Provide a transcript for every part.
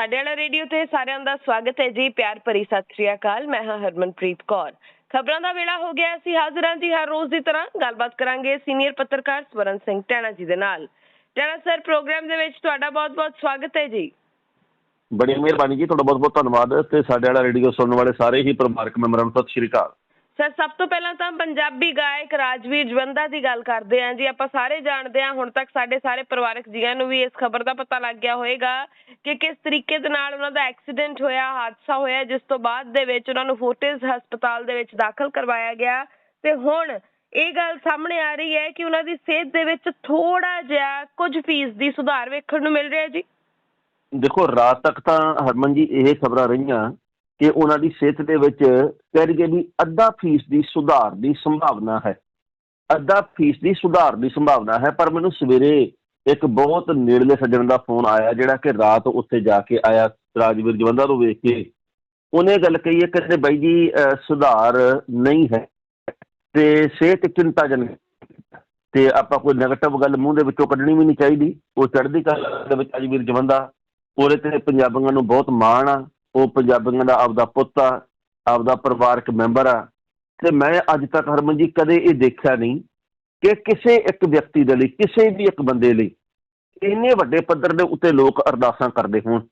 ਸਾਡੇ ਵਾਲਾ ਰੇਡੀਓ ਤੇ ਸਾਰਿਆਂ ਦਾ ਸਵਾਗਤ ਹੈ ਜੀ, ਪਿਆਰ ਭਰੀ ਸਤਿ ਸ੍ਰੀ ਅਕਾਲ, ਮੈਂ ਹਾਂ ਹਰਮਨਪ੍ਰੀਤ ਕੌਰ। ਖਬਰਾਂ ਦਾ ਵੇਲਾ ਹੋ ਗਿਆ ਅਸੀਂ ਹਾਜ਼ਰ ਜੀ ਹਰ ਰੋਜ਼ ਦੀ ਤਰ੍ਹਾਂ, ਗੱਲਬਾਤ ਕਰਾਂਗੇ ਸੀਨੀਅਰ ਪੱਤਰਕਾਰ ਸਵਰਨ ਸਿੰਘ ਟੈਣਾ ਜੀ ਦੇ ਨਾਲ। ਟੈਣਾ ਸਰ, ਪ੍ਰੋਗਰਾਮ ਦੇ ਵਿੱਚ ਤੁਹਾਡਾ ਬਹੁਤ-ਬਹੁਤ ਸਵਾਗਤ ਹੈ ਜੀ। ਬੜੀ ਮਿਹਰਬਾਨੀ ਜੀ, ਤੁਹਾਡਾ ਬਹੁਤ ਬਹੁਤ ਧੰਨਵਾਦ ਤੇ ਸਾਡੇ ਵਾਲਾ ਰੇਡੀਓ ਸੁਣਨ ਵਾਲੇ ਸਾਰੇ ਹੀ ਪਰਿਵਾਰਕ ਮੈਂਬਰਾਂ ਨੂੰ ਸਤਿ ਸ਼੍ਰੀ ਅਕਾਲ। ਸਰ ਸਭ ਤੋਂ ਪਹਿਲਾਂ ਤਾਂ ਪੰਜਾਬੀ ਗਾਇਕ ਰਾਜਵੀਰ ਜਵੰਦਾ ਦੀ ਗੱਲ ਕਰਦੇ ਹਾਂ ਜੀ। ਆਪਾਂ ਸਾਰੇ ਜਾਣਦੇ ਹਾਂ, ਹੁਣ ਤੱਕ ਸਾਡੇ ਸਾਰੇ ਪਰਿਵਾਰਕ ਜੀਆਂ ਨੂੰ ਵੀ ਇਸ ਖਬਰ ਦਾ ਪਤਾ ਲੱਗ ਗਿਆ ਹੋਵੇਗਾ ਕਿ ਕਿਸ ਤਰੀਕੇ ਦੇ ਨਾਲ ਉਹਨਾਂ ਦਾ ਐਕਸੀਡੈਂਟ ਹੋਇਆ, ਹਾਦਸਾ ਹੋਇਆ, ਜਿਸ ਤੋਂ ਬਾਅਦ ਦੇ ਵਿੱਚ ਉਹਨਾਂ ਨੂੰ ਫੋਰਟਿਸ ਹਸਪਤਾਲ ਦੇ ਵਿੱਚ ਦਾਖਲ ਕਰਵਾਇਆ ਗਿਆ। ਤੇ ਹੁਣ ਇਹ ਗੱਲ ਸਾਹਮਣੇ ਆ ਰਹੀ ਹੈ ਕਿ ਉਹਨਾਂ ਦੀ ਸਿਹਤ ਦੇ ਵਿੱਚ ਥੋੜਾ ਜਿਹਾ ਕੁਝ ਫੀਸ ਦੀ ਸੁਧਾਰ ਵੇਖਣ ਨੂੰ ਮਿਲ ਰਿਹਾ ਜੀ। ਦੇਖੋ, ਰਾਤ ਤੱਕ ਤਾਂ ਹਰਮਨ ਜੀ, ਇਹ ਖਬਰਾਂ ਰਹੀਆਂ। ਕਿ ਉਹਨਾਂ ਦੀ ਸਿਹਤ ਦੇ ਵਿੱਚ ਕਹਿ ਲਈਏ ਵੀ ਅੱਧਾ ਫੀਸ ਦੀ ਸੁਧਾਰ ਦੀ ਸੰਭਾਵਨਾ ਹੈ। ਅੱਧਾ ਫੀਸ ਦੀ ਸੁਧਾਰ ਦੀ ਸੰਭਾਵਨਾ ਹੈ, ਪਰ ਮੈਨੂੰ ਸਵੇਰੇ ਇੱਕ ਬਹੁਤ ਨੇੜਲੇ ਸੱਜਣ ਦਾ ਫੋਨ ਆਇਆ, ਜਿਹੜਾ ਕਿ ਰਾਤ ਉੱਥੇ ਜਾ ਕੇ ਆਇਆ ਰਾਜਵੀਰ ਜਵੰਦਾ ਨੂੰ ਵੇਖ ਕੇ। ਉਹਨੇ ਗੱਲ ਕਹੀ ਹੈ ਕਿ ਬਾਈ ਜੀ ਸੁਧਾਰ ਨਹੀਂ ਹੈ ਤੇ ਸਿਹਤ ਚਿੰਤਾਜਨਕ ਹੈ। ਤੇ ਆਪਾਂ ਕੋਈ ਨੈਗੇਟਿਵ ਗੱਲ ਮੂੰਹ ਦੇ ਵਿੱਚੋਂ ਕੱਢਣੀ ਵੀ ਨਹੀਂ ਚਾਹੀਦੀ। ਉਹ ਚੜ੍ਹਦੀ ਕਲਾ ਦੇ ਵਿੱਚ ਰਾਜਵੀਰ ਜਵੰਦਾ, ਉਹਦੇ ਤੇ ਪੰਜਾਬੀਆਂ ਨੂੰ ਬਹੁਤ ਮਾਣ ਆ। ਉਹ ਪੰਜਾਬੀਆਂ ਦਾ ਆਪਦਾ ਪੁੱਤ ਆ, ਆਪਦਾ ਪਰਿਵਾਰਕ ਮੈਂਬਰ ਆ। ਤੇ ਮੈਂ ਅੱਜ ਤੱਕ ਹਰਮਨ ਜੀ ਕਦੇ ਇਹ ਦੇਖਿਆ ਨਹੀਂ ਕਿ ਕਿਸੇ ਇੱਕ ਵਿਅਕਤੀ ਦੇ ਲਈ, ਕਿਸੇ ਵੀ ਇੱਕ ਬੰਦੇ ਲਈ ਇੰਨੇ ਵੱਡੇ ਪੱਧਰ ਦੇ ਉੱਤੇ ਲੋਕ ਅਰਦਾਸਾਂ ਕਰਦੇ ਹੋਣ।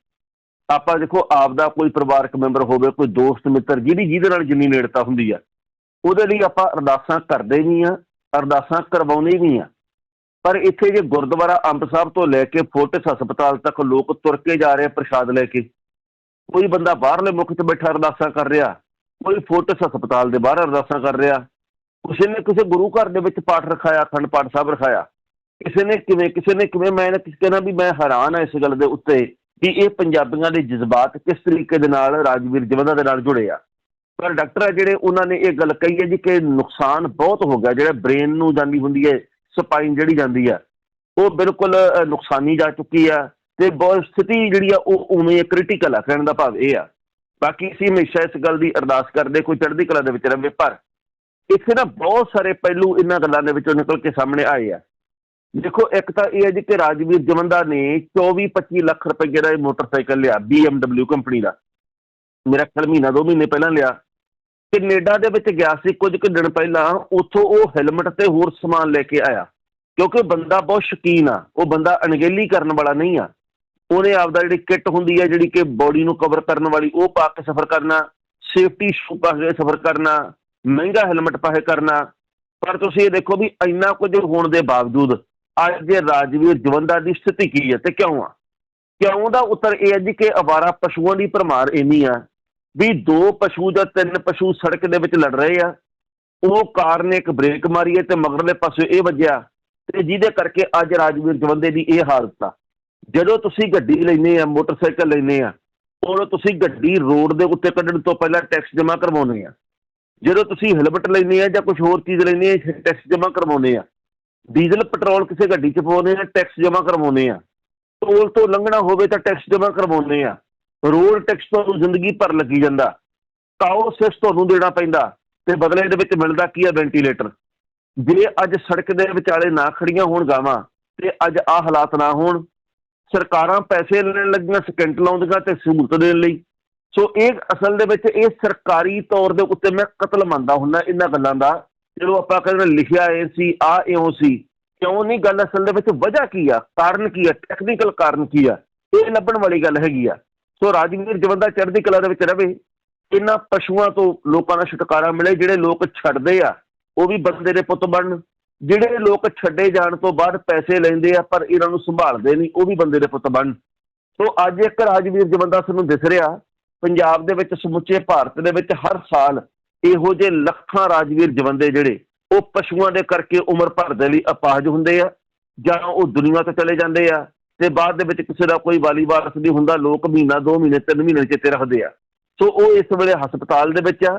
ਆਪਾਂ ਦੇਖੋ, ਆਪਦਾ ਕੋਈ ਪਰਿਵਾਰਕ ਮੈਂਬਰ ਹੋਵੇ, ਕੋਈ ਦੋਸਤ, ਮਿੱਤਰ, ਜਿਹਦੀ, ਜਿਹਦੇ ਨਾਲ ਜਿੰਨੀ ਨੇੜਤਾ ਹੁੰਦੀ ਆ, ਉਹਦੇ ਲਈ ਆਪਾਂ ਅਰਦਾਸਾਂ ਕਰਦੇ ਵੀ ਆ, ਅਰਦਾਸਾਂ ਕਰਵਾਉਂਦੇ ਵੀ ਆ। ਪਰ ਇੱਥੇ ਜੇ ਗੁਰਦੁਆਰਾ ਅੰਬ ਸਾਹਿਬ ਤੋਂ ਲੈ ਕੇ ਫੋਰਟਿਸ ਹਸਪਤਾਲ ਤੱਕ ਲੋਕ ਤੁਰ ਕੇ ਜਾ ਰਹੇ ਪ੍ਰਸ਼ਾਦ ਲੈ ਕੇ ਕੋਈ ਬੰਦਾ ਬਾਹਰਲੇ ਮੁਲਕ 'ਚ ਬੈਠਾ ਅਰਦਾਸਾਂ ਕਰ ਰਿਹਾ, ਕੋਈ ਫੋਰਟਿਸ ਹਸਪਤਾਲ ਦੇ ਬਾਹਰ ਅਰਦਾਸਾਂ ਕਰ ਰਿਹਾ, ਕਿਸੇ ਨੇ ਕਿਸੇ ਗੁਰੂ ਘਰ ਦੇ ਵਿੱਚ ਪਾਠ ਰਖਾਇਆ, ਅਖੰਡ ਪਾਠ ਸਾਹਿਬ ਰਖਾਇਆ, ਕਿਸੇ ਨੇ ਕਿਵੇਂ, ਕਿਸੇ ਨੇ ਕਿਵੇਂ, ਮੈਂ ਨਾ ਕਿਸੇ ਕਹਿੰਦਾ ਵੀ ਮੈਂ ਹੈਰਾਨ ਆ ਇਸ ਗੱਲ ਦੇ ਉੱਤੇ ਵੀ ਇਹ ਪੰਜਾਬੀਆਂ ਦੇ ਜਜ਼ਬਾਤ ਕਿਸ ਤਰੀਕੇ ਦੇ ਨਾਲ ਰਾਜਵੀਰ ਜਵੰਦਾ ਦੇ ਨਾਲ ਜੁੜੇ ਆ। ਪਰ ਡਾਕਟਰ ਆ ਜਿਹੜੇ ਉਹਨਾਂ ਨੇ ਇਹ ਗੱਲ ਕਹੀ ਹੈ ਜੀ ਕਿ ਨੁਕਸਾਨ ਬਹੁਤ ਹੋ ਗਿਆ, ਜਿਹੜਾ ਬ੍ਰੇਨ ਨੂੰ ਜਾਂਦੀ ਹੁੰਦੀ ਹੈ, ਸਪਾਈਨ ਜਿਹੜੀ ਜਾਂਦੀ ਆ, ਉਹ ਬਿਲਕੁਲ ਨੁਕਸਾਨੀ ਜਾ ਚੁੱਕੀ ਆ। ਤੇ ਬਹੁਤ ਸਥਿਤੀ ਜਿਹੜੀ ਆ, ਉਹ ਉਵੇਂ ਕ੍ਰਿਟੀਕਲ ਆ, ਕਹਿਣ ਦਾ ਭਾਵ ਇਹ ਆ। ਬਾਕੀ ਅਸੀਂ ਹਮੇਸ਼ਾ ਇਸ ਗੱਲ ਦੀ ਅਰਦਾਸ ਕਰਦੇ, ਕੋਈ ਚੜ੍ਹਦੀ ਕਲਾ ਦੇ ਵਿੱਚ ਰਹੇ ਪਰ ਇੱਥੇ ਨਾ ਬਹੁਤ ਸਾਰੇ ਪਹਿਲੂ ਇਹਨਾਂ ਗੱਲਾਂ ਦੇ ਵਿੱਚੋਂ ਨਿਕਲ ਕੇ ਸਾਹਮਣੇ ਆਏ ਆ। ਦੇਖੋ, ਇੱਕ ਤਾਂ ਇਹ ਹੈ ਜੀ ਕਿ ਰਾਜਵੀਰ ਜਵੰਦਾ ਨੇ 24-25 ਲੱਖ ਰੁਪਏ ਦਾ ਇਹ ਮੋਟਰਸਾਈਕਲ ਲਿਆ BMW ਕੰਪਨੀ ਦਾ। ਮੇਰਾ ਖਿਆਲ ਮਹੀਨਾ ਦੋ ਮਹੀਨੇ ਪਹਿਲਾਂ ਲਿਆ। ਕੈਨੇਡਾ ਦੇ ਵਿੱਚ ਗਿਆ ਸੀ ਕੁਝ ਕੁ ਦਿਨ ਪਹਿਲਾਂ, ਉੱਥੋਂ ਉਹ ਹੈਲਮਟ ਤੇ ਹੋਰ ਸਮਾਨ ਲੈ ਕੇ ਆਇਆ। ਕਿਉਂਕਿ ਬੰਦਾ ਬਹੁਤ ਸ਼ਕੀਨ ਆ, ਉਹ ਬੰਦਾ ਅਣਗਹਿਲੀ ਕਰਨ ਵਾਲਾ ਨਹੀਂ ਆ। ਉਹਨੇ ਆਪਦਾ ਜਿਹੜੀ ਕਿੱਟ ਹੁੰਦੀ ਹੈ ਜਿਹੜੀ ਕਿ ਬਾਡੀ ਨੂੰ ਕਵਰ ਕਰਨ ਵਾਲੀ, ਉਹ ਪਾ ਕੇ ਸਫ਼ਰ ਕਰਨਾ ਸੇਫਟੀ ਸ਼ੂ ਪਾ ਕੇ ਸਫ਼ਰ ਕਰਨਾ, ਮਹਿੰਗਾ ਹੈਲਮਟ ਪਾ ਕੇ ਕਰਨਾ। ਪਰ ਤੁਸੀਂ ਇਹ ਦੇਖੋ ਵੀ ਇੰਨਾ ਕੁਝ ਹੋਣ ਦੇ ਬਾਵਜੂਦ ਅੱਜ ਦੇ ਰਾਜਵੀਰ ਜਵੰਦਾ ਦੀ ਸਥਿਤੀ ਕੀ ਹੈ ਤੇ ਕਿਉਂ ਆ? ਕਿਉਂ ਦਾ ਉੱਤਰ ਇਹ ਹੈ ਜੀ ਕਿ ਅਵਾਰਾ ਪਸ਼ੂਆਂ ਦੀ ਭਰਮਾਰ ਇੰਨੀ ਆ ਵੀ ਦੋ ਪਸ਼ੂ ਜਾਂ ਤਿੰਨ ਪਸ਼ੂ ਸੜਕ ਦੇ ਵਿੱਚ ਲੜ ਰਹੇ ਆ। ਉਹ ਕਾਰ ਨੇ ਇੱਕ ਬ੍ਰੇਕ ਮਾਰੀ ਹੈ ਤੇ ਮਗਰਲੇ ਪਾਸੇ ਇਹ ਵੱਜਿਆ ਤੇ ਜਿਹਦੇ ਕਰਕੇ ਅੱਜ ਰਾਜਵੀਰ ਜਵੰਦੇ ਦੀ ਇਹ ਹਾਲਤ ਆ। ਜਦੋਂ ਤੁਸੀਂ ਗੱਡੀ ਲੈਨੇ ਆ, ਮੋਟਰਸਾਈਕਲ ਲੈਨੇ ਆ, ਉਦੋਂ ਤੁਸੀਂ ਗੱਡੀ ਰੋਡ ਦੇ ਉੱਤੇ ਕੱਢਣ ਤੋਂ ਪਹਿਲਾਂ ਟੈਕਸ ਜਮ੍ਹਾਂ ਕਰਵਾਉਂਦੇ ਆ। ਜਦੋਂ ਤੁਸੀਂ ਹੈਲਮਟ ਲੈਨੇ ਆ ਜਾਂ ਕੁਝ ਹੋਰ ਚੀਜ਼ ਲੈਨੇ ਆ ਟੈਕਸ ਜਮ੍ਹਾਂ ਕਰਵਾਉਂਦੇ ਆ। ਡੀਜ਼ਲ, ਪੈਟਰੋਲ ਕਿਸੇ ਗੱਡੀ 'ਚ ਪਾਉਂਦੇ ਆ, ਟੈਕਸ ਜਮ੍ਹਾਂ ਕਰਵਾਉਂਦੇ ਆ। ਟੋਲ ਤੋਂ ਲੰਘਣਾ ਹੋਵੇ ਤਾਂ ਟੈਕਸ ਜਮ੍ਹਾਂ ਕਰਵਾਉਂਦੇ ਆ। ਰੋਡ ਟੈਕਸ ਤੁਹਾਨੂੰ ਜ਼ਿੰਦਗੀ ਭਰ ਲੱਗੀ ਜਾਂਦਾ। ਕਾਓ ਸਿਸ ਤੁਹਾਨੂੰ ਦੇਣਾ ਪੈਂਦਾ ਤੇ ਬਦਲੇ ਦੇ ਵਿੱਚ ਮਿਲਦਾ ਕੀ ਆ ਵੈਂਟੀਲੇਟਰ? ਜੇ ਅੱਜ ਸੜਕ ਦੇ ਵਿਚਾਲੇ ਨਾ ਖੜੀਆਂ ਹੋਣ ਗਾਵਾਂ ਤੇ ਅੱਜ ਆ ਹਾਲਾਤ ਨਾ ਹੋਣ ਸਰਕਾਰਾਂ ਪੈਸੇ ਲੈਣ ਲੱਗੀਆਂ ਸਕਿੰਟ ਲਾਉਂਦੀਆਂ ਤੇ ਸਹੂਲਤ ਦੇਣ ਲਈ। ਸੋ ਇਹ ਅਸਲ ਦੇ ਵਿੱਚ ਇਹ ਸਰਕਾਰੀ ਤੌਰ ਦੇ ਉੱਤੇ ਮੈਂ ਕਤਲ ਮੰਨਦਾ ਹੁੰਦਾ ਇਹਨਾਂ ਗੱਲਾਂ ਦਾ। ਜਦੋਂ ਆਪਾਂ ਕਹਿੰਦੇ ਲਿਖਿਆ ਇਹ ਸੀ ਆ ਇਉਂ ਸੀ, ਕਿਉਂ ਨਹੀਂ? ਗੱਲ ਅਸਲ ਦੇ ਵਿੱਚ ਵਜ੍ਹਾ ਕੀ ਆ? ਕਾਰਨ ਕੀ ਆ? ਟੈਕਨੀਕਲ ਕਾਰਨ ਕੀ ਆ? ਇਹ ਲੱਭਣ ਵਾਲੀ ਗੱਲ ਹੈਗੀ ਆ। ਸੋ ਰਾਜਵੀਰ ਜਵੰਦਾ ਚੜ੍ਹਦੀ ਕਲਾ ਦੇ ਵਿੱਚ ਰਵੇ। ਇਹਨਾਂ ਪਸ਼ੂਆਂ ਤੋਂ ਲੋਕਾਂ ਦਾ ਛੁਟਕਾਰਾ ਮਿਲੇ, ਜਿਹੜੇ ਲੋਕ ਛੱਡਦੇ ਆ, ਉਹ ਵੀ ਬੰਦੇ ਦੇ ਪੁੱਤ ਬਣਨ। ਜਿਹੜੇ ਲੋਕ ਛੱਡੇ ਜਾਣ ਤੋਂ ਬਾਅਦ ਪੈਸੇ ਲੈਂਦੇ ਆ, ਪਰ ਇਹਨਾਂ ਨੂੰ ਸੰਭਾਲਦੇ ਨਹੀਂ, ਉਹ ਵੀ ਬੰਦੇ ਦੇ ਪੁੱਤ ਬਣ। ਸੋ ਅੱਜ ਇੱਕ ਰਾਜਵੀਰ ਜਵੰਦਾ ਸਾਨੂੰ ਦਿਸ ਰਿਹਾ, ਪੰਜਾਬ ਦੇ ਵਿੱਚ ਸਮੁੱਚੇ ਭਾਰਤ ਦੇ ਵਿੱਚ ਹਰ ਸਾਲ ਇਹੋ ਜਿਹੇ ਲੱਖਾਂ ਰਾਜਵੀਰ ਜਵੰਦੇ ਜਿਹੜੇ, ਉਹ ਪਸ਼ੂਆਂ ਦੇ ਕਰਕੇ ਉਮਰ ਭਰ ਦੇ ਲਈ ਅਪਾਹਜ ਹੁੰਦੇ ਆ, ਜਾਂ ਉਹ ਦੁਨੀਆ ਤੋਂ ਚਲੇ ਜਾਂਦੇ ਆ, ਤੇ ਬਾਅਦ ਦੇ ਵਿੱਚ ਕਿਸੇ ਦਾ ਕੋਈ ਵਾਲੀ ਵਾਰਸ ਨਹੀਂ ਹੁੰਦਾ, ਲੋਕ ਮਹੀਨਾ, ਦੋ ਮਹੀਨੇ, ਤਿੰਨ ਮਹੀਨੇ ਚੇਤੇ ਰੱਖਦੇ ਆ। ਸੋ ਉਹ ਇਸ ਵੇਲੇ ਹਸਪਤਾਲ ਦੇ ਵਿੱਚ ਆ,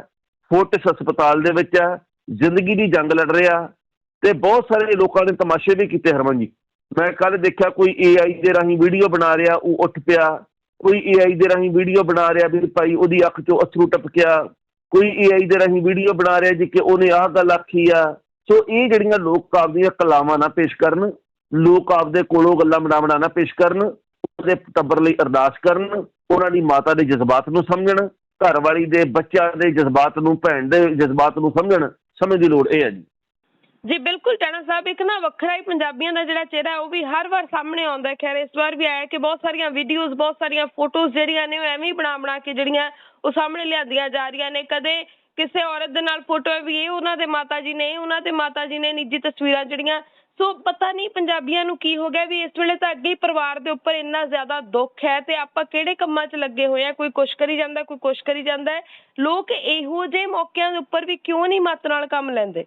ਫੋਰਟਿਸ ਹਸਪਤਾਲ ਦੇ ਵਿੱਚ ਆ, ਜ਼ਿੰਦਗੀ ਦੀ ਜੰਗ ਲੜ ਰਿਹਾ ਤੇ ਬਹੁਤ ਸਾਰੇ ਲੋਕਾਂ ਨੇ ਤਮਾਸ਼ੇ ਵੀ ਕੀਤੇ ਹਰਮਨ ਜੀ। ਮੈਂ ਕੱਲ ਦੇਖਿਆ ਕੋਈ AI ਦੇ ਰਾਹੀਂ ਵੀਡੀਓ ਬਣਾ ਰਿਹਾ, ਉਹ ਉੱਠ ਪਿਆ। ਕੋਈ AI ਦੇ ਰਾਹੀਂ ਵੀਡੀਓ ਬਣਾ ਰਿਹਾ ਵੀ ਭਾਈ ਉਹਦੀ ਅੱਖ 'ਚੋਂ ਅਥਰੂ ਟਪਕਿਆ। ਕੋਈ AI ਦੇ ਰਾਹੀਂ ਵੀਡੀਓ ਬਣਾ ਰਿਹਾ ਜੀ ਕਿ ਉਹਨੇ ਆਹ ਗੱਲ ਆਖੀ ਆ। ਸੋ ਇਹ ਜਿਹੜੀਆਂ ਲੋਕ ਆਪਦੀਆਂ ਕਲਾਵਾਂ ਨਾ ਪੇਸ਼ ਕਰਨ, ਲੋਕ ਆਪਦੇ ਕੋਲੋਂ ਗੱਲਾਂ ਬਣਾ ਬਣਾ ਨਾ ਪੇਸ਼ ਕਰਨ, ਉਹਦੇ ਟੱਬਰ ਲਈ ਅਰਦਾਸ ਕਰਨ, ਉਹਨਾਂ ਦੀ ਮਾਤਾ ਦੇ ਜਜ਼ਬਾਤ ਨੂੰ ਸਮਝਣ ਘਰ ਵਾਲੀ ਦੇ ਬੱਚਿਆਂ ਦੇ ਜਜ਼ਬਾਤ ਨੂੰ, ਭੈਣ ਦੇ ਜਜ਼ਬਾਤ ਨੂੰ ਸਮਝਣ ਸਮਝ ਦੀ ਲੋੜ ਇਹ ਹੈ ਜੀ। ਜੀ, ਬਿਲਕੁਲ ਟਾਣਾ ਸਾਹਿਬ, ਇੱਕ ਨਾ ਵੱਖਰਾ ਹੀ ਪੰਜਾਬੀਆਂ ਦਾ ਜਿਹੜਾ ਚਿਹਰਾ ਉਹ ਵੀ ਹਰ ਵਾਰ ਸਾਹਮਣੇ ਆਉਂਦਾ ਖੈਰ, ਇਸ ਵਾਰ ਵੀ ਆਇਆ ਕਿ ਬਹੁਤ ਸਾਰੀਆਂ ਵੀਡੀਓਜ਼ ਬਹੁਤ ਸਾਰੀਆਂ ਫੋਟੋਜ਼ ਜਿਹੜੀਆਂ ਨੇ, ਉਹ ਐਵੇਂ ਹੀ ਬਣਾ ਬਣਾ ਕੇ ਜਿਹੜੀਆਂ ਉਹ ਸਾਹਮਣੇ ਲਿਆਂਦੀਆਂ ਜਾ ਰਹੀਆਂ ਨੇ। ਕਦੇ ਕਿਸੇ ਔਰਤ ਦੇ ਨਾਲ ਫੋਟੋ ਵੀ ਇਹ ਉਹਨਾਂ ਦੇ ਮਾਤਾ ਜੀ ਨੇ ਉਹਨਾਂ ਦੇ ਮਾਤਾ ਜੀ ਨੇ ਨਿੱਜੀ ਤਸਵੀਰਾਂ ਜਿਹੜੀਆਂ, ਸੋ ਪਤਾ ਨਹੀਂ ਪੰਜਾਬੀਆਂ ਨੂੰ ਕੀ ਹੋ ਗਿਆ ਵੀ ਇਸ ਵੇਲੇ ਤਾਂ ਅੱਗੇ ਹੀ ਪਰਿਵਾਰ ਦੇ ਉੱਪਰ ਇੰਨਾ ਜ਼ਿਆਦਾ ਦੁੱਖ ਹੈ ਤੇ ਆਪਾਂ ਕਿਹੜੇ ਕੰਮਾਂ 'ਚ ਲੱਗੇ ਹੋਏ ਆ ਕੋਈ ਕੁਛ ਕਰੀ ਜਾਂਦਾ, ਕੋਈ ਕੁਛ ਕਰੀ ਜਾਂਦਾ ਲੋਕ ਇਹੋ ਜਿਹੇ ਮੌਕਿਆਂ ਦੇ ਉੱਪਰ ਵੀ ਕਿਉਂ ਨਹੀਂ ਮੱਤ ਨਾਲ ਕੰਮ ਲੈਂਦੇ?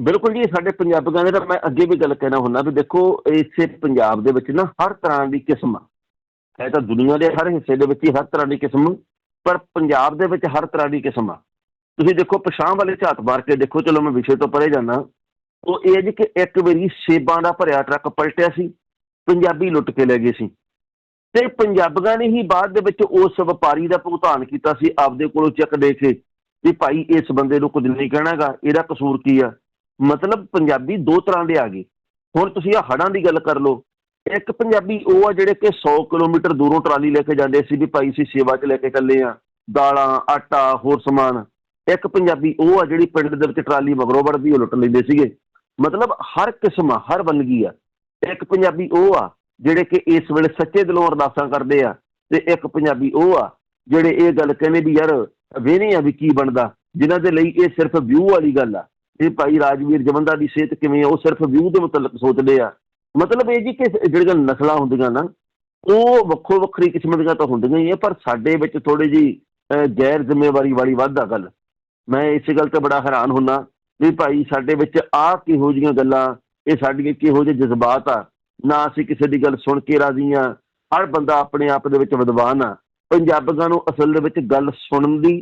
ਬਿਲਕੁਲ ਜੀ, ਸਾਡੇ ਪੰਜਾਬੀਆਂ ਦੇ ਤਾਂ ਮੈਂ ਅੱਗੇ ਵੀ ਗੱਲ ਕਹਿਣਾ ਹੁੰਦਾ ਵੀ ਦੇਖੋ ਇਸੇ ਪੰਜਾਬ ਦੇ ਵਿੱਚ ਨਾ ਹਰ ਤਰ੍ਹਾਂ ਦੀ ਕਿਸਮ ਆ। ਹੈ ਤਾਂ ਦੁਨੀਆ ਦੇ ਹਰ ਹਿੱਸੇ ਦੇ ਵਿੱਚ ਹੀ ਹਰ ਤਰ੍ਹਾਂ ਦੀ ਕਿਸਮ, ਪਰ ਪੰਜਾਬ ਦੇ ਵਿੱਚ ਹਰ ਤਰ੍ਹਾਂ ਦੀ ਕਿਸਮ ਆ। ਤੁਸੀਂ ਦੇਖੋ, ਪਛਾਣ ਵਾਲੇ ਝਾਤ ਮਾਰ ਕੇ ਦੇਖੋ, ਚਲੋ ਮੈਂ ਵਿਸ਼ੇ ਤੋਂ ਪਰੇ ਜਾਣਾ ਉਹ ਇਹ ਜੀ ਕਿ ਇੱਕ ਵਾਰੀ ਸੇਬਾਂ ਦਾ ਭਰਿਆ ਟਰੱਕ ਪਲਟਿਆ ਸੀ, ਪੰਜਾਬੀ ਲੁੱਟ ਕੇ ਲੈ ਗਏ ਸੀ। ਤੇ ਪੰਜਾਬੀਆਂ ਨੇ ਹੀ ਬਾਅਦ ਦੇ ਵਿੱਚ ਉਸ ਵਪਾਰੀ ਦਾ ਭੁਗਤਾਨ ਕੀਤਾ ਸੀ, ਆਪਦੇ ਕੋਲੋਂ ਚੈੱਕ ਦੇ ਕੇ, ਵੀ ਭਾਈ, ਇਸ ਬੰਦੇ ਨੂੰ ਕੁਝ ਨਹੀਂ ਕਹਿਣਾਗਾ, ਇਹਦਾ ਕਸੂਰ ਕੀ ਆ? ਮਤਲਬ ਪੰਜਾਬੀ ਦੋ ਤਰ੍ਹਾਂ ਦੇ ਆ ਗਏ। ਹੁਣ ਤੁਸੀਂ ਆ ਹੜਾਂ ਦੀ ਗੱਲ ਕਰ ਲਓ, ਇੱਕ ਪੰਜਾਬੀ ਉਹ ਆ ਜਿਹੜੇ ਕਿ 100 ਕਿਲੋਮੀਟਰ ਦੂਰੋਂ ਟਰਾਲੀ ਲੈ ਕੇ ਜਾਂਦੇ ਸੀ ਵੀ ਭਾਈ ਸੀ ਸੇਵਾ 'ਚ ਲੈ ਕੇ ਚੱਲੇ ਆ, ਦਾਲਾਂ, ਆਟਾ, ਹੋਰ ਸਮਾਨ। ਇੱਕ ਪੰਜਾਬੀ ਉਹ ਆ ਜਿਹੜੀ ਪਿੰਡ ਦੇ ਵਿੱਚ ਟਰਾਲੀ ਮਗਰੋਂ ਵੜਦੀ, ਉਹ ਲੁੱਟ ਲੈਂਦੇ ਸੀਗੇ। ਮਤਲਬ ਹਰ ਕਿਸਮ ਆ, ਹਰ ਵੰਨਗੀ ਆ। ਇੱਕ ਪੰਜਾਬੀ ਉਹ ਆ ਜਿਹੜੇ ਕਿ ਇਸ ਵੇਲੇ ਸੱਚੇ ਦਿਲੋਂ ਅਰਦਾਸਾਂ ਕਰਦੇ ਆ, ਤੇ ਇੱਕ ਪੰਜਾਬੀ ਉਹ ਆ ਜਿਹੜੇ ਇਹ ਗੱਲ ਕਹਿੰਦੇ ਵੀ ਯਾਰ ਵੇਨੇ ਆ ਵੀ ਕੀ ਬਣਦਾ, ਜਿਨ੍ਹਾਂ ਦੇ ਲਈ ਇਹ ਸਿਰਫ ਵਿਊ ਵਾਲੀ ਗੱਲ ਆ। ਇਹ ਭਾਈ ਰਾਜਵੀਰ ਜਵੰਦਾ ਦੀ ਸਿਹਤ ਕਿਵੇਂ ਆ, ਉਹ ਸਿਰਫ ਵਿਊ ਦੇ ਮੁਤਲਕ ਸੋਚਦੇ ਆ। ਮਤਲਬ ਇਹ ਜੀ ਕਿ ਜਿਹੜੀਆਂ ਨਸਲਾਂ ਹੁੰਦੀਆਂ ਨਾ, ਉਹ ਵੱਖੋ ਵੱਖਰੀ ਕਿਸਮ ਦੀਆਂ ਤਾਂ ਹੁੰਦੀਆਂ ਹੀ ਆ, ਪਰ ਸਾਡੇ ਵਿੱਚ ਥੋੜੀ ਜੀ ਗੈਰ ਜ਼ਿੰਮੇਵਾਰੀ ਵਾਲੀ ਵੱਧ ਆ ਗੱਲ। ਮੈਂ ਇਸ ਗੱਲ ਤੇ ਬੜਾ ਹੈਰਾਨ ਹੁੰਨਾ ਵੀ ਭਾਈ ਸਾਡੇ ਵਿੱਚ ਆਹ ਕਿਹੋ ਜੀਆਂ ਗੱਲਾਂ, ਇਹ ਸਾਡੀਆਂ ਕਿਹੋ ਜਿਹੇ ਜਜ਼ਬਾਤ ਆ। ਨਾ ਅਸੀਂ ਕਿਸੇ ਦੀ ਗੱਲ ਸੁਣ ਕੇ ਰਾਜ਼ੀ ਆ। ਹਰ ਬੰਦਾ ਆਪਣੇ ਆਪ ਦੇ ਵਿੱਚ ਵਿਦਵਾਨ ਆ। ਪੰਜਾਬੀਆਂ ਨੂੰ ਅਸਲ ਦੇ ਵਿੱਚ ਗੱਲ ਸੁਣਨ ਦੀ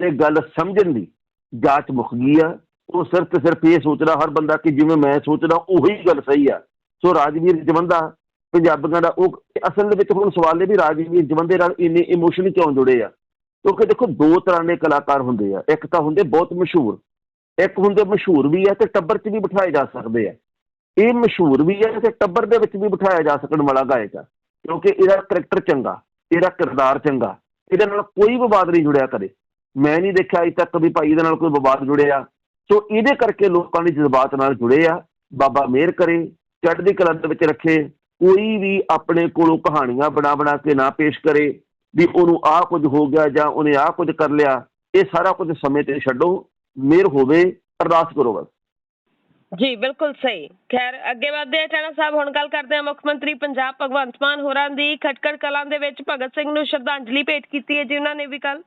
ਤੇ ਗੱਲ ਸਮਝਣ ਦੀ ਜਾਂਚ ਮੁੱਕ ਗਈ ਆ। ਉਹ ਸਿਰਫ ਤੇ ਸਿਰਫ ਇਹ ਸੋਚਦਾ, ਹਰ ਬੰਦਾ ਕਿ ਜਿਵੇਂ ਮੈਂ ਸੋਚਦਾ, ਉਹੀ ਗੱਲ ਸਹੀ ਆ। ਸੋ ਰਾਜਵੀਰ ਜਵੰਦਾ, ਪੰਜਾਬੀਆਂ ਦਾ ਉਹ ਅਸਲ ਦੇ ਵਿੱਚ ਹੁਣ ਸਵਾਲ ਇਹ ਵੀ ਰਾਜਵੀਰ ਜਵੰਦੇ ਨਾਲ ਇੰਨੇ ਇਮੋਸ਼ਨਲੀ ਕਿਉਂ ਜੁੜੇ ਆ? ਕਿਉਂਕਿ ਦੇਖੋ, ਦੋ ਤਰ੍ਹਾਂ ਦੇ ਕਲਾਕਾਰ ਹੁੰਦੇ ਆ। ਇੱਕ ਤਾਂ ਹੁੰਦੇ ਬਹੁਤ ਮਸ਼ਹੂਰ, ਇੱਕ ਹੁੰਦੇ ਮਸ਼ਹੂਰ ਵੀ ਆ ਤੇ ਟੱਬਰ 'ਚ ਵੀ ਬਿਠਾਏ ਜਾ ਸਕਦੇ ਆ। ਇਹ ਮਸ਼ਹੂਰ ਵੀ ਹੈ ਤੇ ਟੱਬਰ ਦੇ ਵਿੱਚ ਵੀ ਬਿਠਾਇਆ ਜਾ ਸਕਣ ਵਾਲਾ ਗਾਇਕ ਆ। ਕਿਉਂਕਿ ਇਹਦਾ ਕਰੈਕਟਰ ਚੰਗਾ, ਇਹਦਾ ਕਿਰਦਾਰ ਚੰਗਾ, ਇਹਦੇ ਨਾਲ ਕੋਈ ਵਿਵਾਦ ਨਹੀਂ ਜੁੜਿਆ ਕਦੇ। ਮੈਂ ਨਹੀਂ ਦੇਖਿਆ ਅਜੇ ਤੱਕ ਵੀ ਭਾਈ ਇਹਦੇ ਨਾਲ ਕੋਈ ਵਿਵਾਦ ਜੁੜਿਆ। ਸੋ ਇਹਦੇ ਕਰਕੇ ਲੋਕਾਂ ਦੀ ਜਜ਼ਬਾਤ ਨਾਲ ਜੁੜੇ ਆ, ਬਾਬਾ ਮਿਹਰ ਕਰੇ, ਚੜ੍ਹਦੀ ਕਲਾ ਦੇ ਵਿੱਚ ਰੱਖੇ, ਕੋਈ ਵੀ ਆਪਣੇ ਕੋਲੋਂ ਕਹਾਣੀਆਂ ਬਣਾ ਬਣਾ ਕੇ ਨਾ ਪੇਸ਼ ਕਰੇ, ਵੀ ਉਹਨੂੰ ਆਹ ਕੁਝ ਹੋ ਗਿਆ ਜਾਂ ਉਹਨੇ ਆਹ ਕੁਝ ਕਰ ਲਿਆ, ਇਹ ਸਾਰਾ ਕੁਝ ਸਮੇਂ ਤੇ ਛੱਡੋ, ਮਿਹਰ ਹੋਵੇ, ਅਰਦਾਸ ਕਰੋ ਬਸ। ਜੀ, ਬਿਲਕੁਲ ਸਹੀ। ਖੈਰ, ਅੱਗੇ ਵਧਦੇ ਆ ਟਾਣਾ ਸਾਹਿਬ, ਹੁਣ ਗੱਲ ਕਰਦੇ ਆ ਮੁੱਖ ਮੰਤਰੀ ਪੰਜਾਬ ਭਗਵੰਤ ਮਾਨ ਹੋਰਾਂ ਦੀ ਖਟਕੜ ਕਲਾਂ ਦੇ ਵਿੱਚ ਭਗਤ ਸਿੰਘ ਨੂੰ ਸ਼ਰਧਾਂਜਲੀ ਭੇਟ ਕੀਤੀ ਹੈ ਜੀ, ਉਹਨਾਂ ਨੇ ਵੀ ਕੱਲ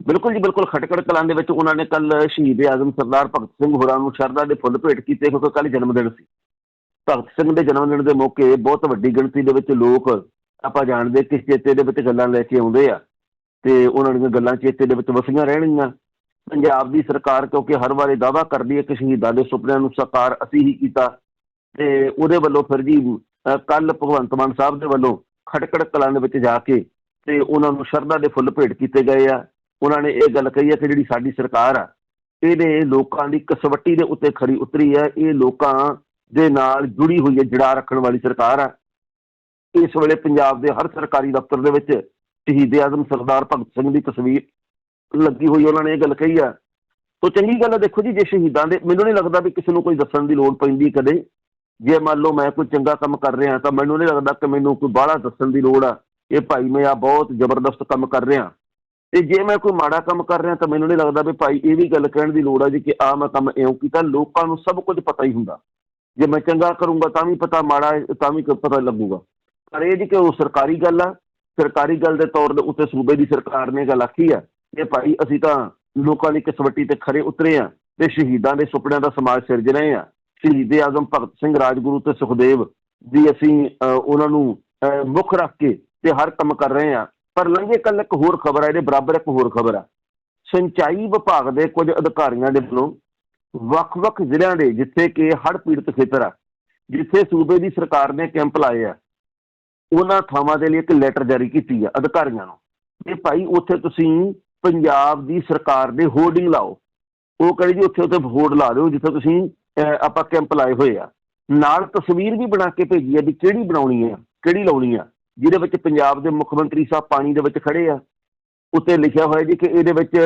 ਬਿਲਕੁਲ ਜੀ, ਬਿਲਕੁਲ ਖਟਕੜ ਕਲਾਂ ਦੇ ਵਿੱਚ ਉਹਨਾਂ ਨੇ ਕੱਲ ਸ਼ਹੀਦ ਆਜ਼ਮ ਸਰਦਾਰ ਭਗਤ ਸਿੰਘ ਹੋਰਾਂ ਨੂੰ ਸ਼ਰਧਾ ਦੇ ਫੁੱਲ ਭੇਟ ਕੀਤੇ, ਕਿਉਂਕਿ ਕੱਲ ਜਨਮ ਦਿਨ ਸੀ। ਭਗਤ ਸਿੰਘ ਦੇ ਜਨਮ ਦਿਨ ਦੇ ਮੌਕੇ ਬਹੁਤ ਵੱਡੀ ਗਿਣਤੀ ਦੇ ਵਿੱਚ ਲੋਕ ਆਪਾਂ ਜਾਣਦੇ ਕਿ ਚੇਤੇ ਦੇ ਵਿੱਚ ਗੱਲਾਂ ਲੈ ਕੇ ਆਉਂਦੇ ਆ ਤੇ ਉਹਨਾਂ ਦੀਆਂ ਗੱਲਾਂ ਚੇਤੇ ਦੇ ਵਿੱਚ ਵਸੀਆਂ ਰਹਿਣਗੀਆਂ। ਪੰਜਾਬ ਦੀ ਸਰਕਾਰ ਕਿਉਂਕਿ ਹਰ ਵਾਰੀ ਦਾਅਵਾ ਕਰਦੀ ਹੈ ਕਿ ਸ਼ਹੀਦਾਂ ਦੇ ਸੁਪਨਿਆਂ ਨੂੰ ਸਾਕਾਰ ਅਸੀਂ ਹੀ ਕੀਤਾ ਤੇ ਉਹਦੇ ਵੱਲੋਂ ਫਿਰ ਜੀ ਕੱਲ ਭਗਵੰਤ ਮਾਨ ਸਾਹਿਬ ਦੇ ਵੱਲੋਂ ਖਟਕੜ ਕਲਾਂ ਦੇ ਵਿੱਚ ਜਾ ਕੇ ਤੇ ਉਹਨਾਂ ਨੂੰ ਸ਼ਰਧਾ ਦੇ ਫੁੱਲ ਭੇਟ ਕੀਤੇ ਗਏ ਆ। ਉਹਨਾਂ ਨੇ ਇਹ ਗੱਲ ਕਹੀ ਹੈ ਕਿ ਜਿਹੜੀ ਸਾਡੀ ਸਰਕਾਰ ਆ, ਇਹਨੇ ਲੋਕਾਂ ਦੀ ਕਸਵੱਟੀ ਦੇ ਉੱਤੇ ਖਰੀ ਉਤਰੀ ਹੈ, ਇਹ ਲੋਕਾਂ ਦੇ ਨਾਲ ਜੁੜੀ ਹੋਈ ਹੈ, ਜੜਾ ਰੱਖਣ ਵਾਲੀ ਸਰਕਾਰ ਆ। ਇਸ ਵੇਲੇ ਪੰਜਾਬ ਦੇ ਹਰ ਸਰਕਾਰੀ ਦਫ਼ਤਰ ਦੇ ਵਿੱਚ ਸ਼ਹੀਦ ਆਜ਼ਮ ਸਰਦਾਰ ਭਗਤ ਸਿੰਘ ਦੀ ਤਸਵੀਰ ਲੱਗੀ ਹੋਈ ਉਹਨਾਂ ਨੇ ਇਹ ਗੱਲ ਕਹੀ ਆ। ਤੋਂ ਚੰਗੀ ਗੱਲ ਹੈ ਦੇਖੋ ਜੀ, ਜੇ ਸ਼ਹੀਦਾਂ ਦੇ, ਮੈਨੂੰ ਨਹੀਂ ਲੱਗਦਾ ਵੀ ਕਿਸੇ ਨੂੰ ਕੋਈ ਦੱਸਣ ਦੀ ਲੋੜ ਪੈਂਦੀ ਕਦੇ। ਜੇ ਮੰਨ ਲਓ ਮੈਂ ਕੋਈ ਚੰਗਾ ਕੰਮ ਕਰ ਰਿਹਾ ਤਾਂ ਮੈਨੂੰ ਨਹੀਂ ਲੱਗਦਾ ਕਿ ਮੈਨੂੰ ਕੋਈ ਬਾਹਲਾ ਦੱਸਣ ਦੀ ਲੋੜ ਆ। ਇਹ ਭਾਈ ਮੈਂ ਆ ਬਹੁਤ ਜ਼ਬਰਦਸਤ ਕੰਮ ਕਰ ਰਿਹਾ। ਤੇ ਜੇ ਮੈਂ ਕੋਈ ਮਾੜਾ ਕੰਮ ਕਰ ਰਿਹਾ ਤਾਂ ਮੈਨੂੰ ਨਹੀਂ ਲੱਗਦਾ ਵੀ ਭਾਈ ਇਹ ਵੀ ਗੱਲ ਕਹਿਣ ਦੀ ਲੋੜ ਆ ਜੀ ਕਿ ਆ ਮੈਂ ਕੰਮ ਇਉਂ ਕੀਤਾ। ਲੋਕਾਂ ਨੂੰ ਸਭ ਕੁਝ ਪਤਾ ਹੀ ਹੁੰਦਾ। ਜੇ ਮੈਂ ਚੰਗਾ ਕਰੂੰਗਾ ਤਾਂ ਵੀ ਪਤਾ ਮਾੜਾ ਤਾਂ ਵੀ ਪਤਾ ਲੱਗੂਗਾ। ਪਰ ਇਹ ਜੀ ਕਿ ਉਹ ਸਰਕਾਰੀ ਗੱਲ ਆ। ਸਰਕਾਰੀ ਗੱਲ ਦੇ ਤੌਰ ਦੇ ਉੱਤੇ ਸੂਬੇ ਦੀ ਸਰਕਾਰ ਨੇ ਗੱਲ ਆਖੀ ਆ ਕਿ ਭਾਈ ਅਸੀਂ ਤਾਂ ਲੋਕਾਂ ਦੀ ਕਿਸਵੱਟੀ ਤੇ ਖਰੇ ਉਤਰੇ ਆ ਤੇ ਸ਼ਹੀਦਾਂ ਦੇ ਸੁਪਨਿਆਂ ਦਾ ਸਮਾਜ ਸਿਰਜ ਰਹੇ ਆ। ਸ਼ਹੀਦ ਆਜ਼ਮ ਭਗਤ ਸਿੰਘ, ਰਾਜਗੁਰੂ ਤੇ ਸੁਖਦੇਵ ਦੀ ਅਸੀਂ ਉਹਨਾਂ ਨੂੰ ਮੁੱਖ ਰੱਖ ਕੇ ਤੇ ਹਰ ਕੰਮ ਕਰ ਰਹੇ ਆ। ਪਰ ਲੰਘੇ ਕੱਲ ਇੱਕ ਹੋਰ ਖਬਰ ਆ, ਇਹਦੇ ਬਰਾਬਰ ਇੱਕ ਹੋਰ ਖਬਰ ਆ। ਸਿੰਚਾਈ ਵਿਭਾਗ ਦੇ ਕੁਝ ਅਧਿਕਾਰੀਆਂ ਦੇ ਵੱਲੋਂ ਵੱਖ-ਵੱਖ ਜ਼ਿਲ੍ਹਿਆਂ ਦੇ, ਜਿੱਥੇ ਕਿ ਹੜ੍ਹ ਪੀੜਤ ਖੇਤਰ ਆ, ਜਿੱਥੇ ਸੂਬੇ ਦੀ ਸਰਕਾਰ ਨੇ ਕੈਂਪ ਲਾਏ ਆ, ਉਹਨਾਂ ਥਾਵਾਂ ਦੇ ਲਈ ਇੱਕ ਲੈਟਰ ਜਾਰੀ ਕੀਤੀ ਆ ਅਧਿਕਾਰੀਆਂ ਨੂੰ ਕਿ ਭਾਈ ਉੱਥੇ ਤੁਸੀਂ ਪੰਜਾਬ ਦੀ ਸਰਕਾਰ ਦੇ ਹੋਰਡਿੰਗ ਲਾਓ। ਉਹ ਕਹਿੰਦੇ ਜੀ ਉੱਥੇ ਉੱਥੇ ਹੋਰਡ ਲਾ ਦਿਓ, ਜਿੱਥੇ ਤੁਸੀਂ ਆਪਾਂ ਕੈਂਪ ਲਾਏ ਹੋਏ ਆ। ਨਾਲ ਤਸਵੀਰ ਵੀ ਬਣਾ ਕੇ ਭੇਜੀ ਹੈ ਵੀ ਕਿਹੜੀ ਬਣਾਉਣੀ ਆ, ਕਿਹੜੀ ਲਾਉਣੀ ਆ। ਜਿਹਦੇ ਵਿੱਚ ਪੰਜਾਬ ਦੇ ਮੁੱਖ ਮੰਤਰੀ ਸਾਹਿਬ ਪਾਣੀ ਦੇ ਵਿੱਚ ਖੜੇ ਆ ਉੱਤੇ ਲਿਖਿਆ ਹੋਇਆ ਜੀ ਕਿ ਇਹਦੇ ਵਿੱਚ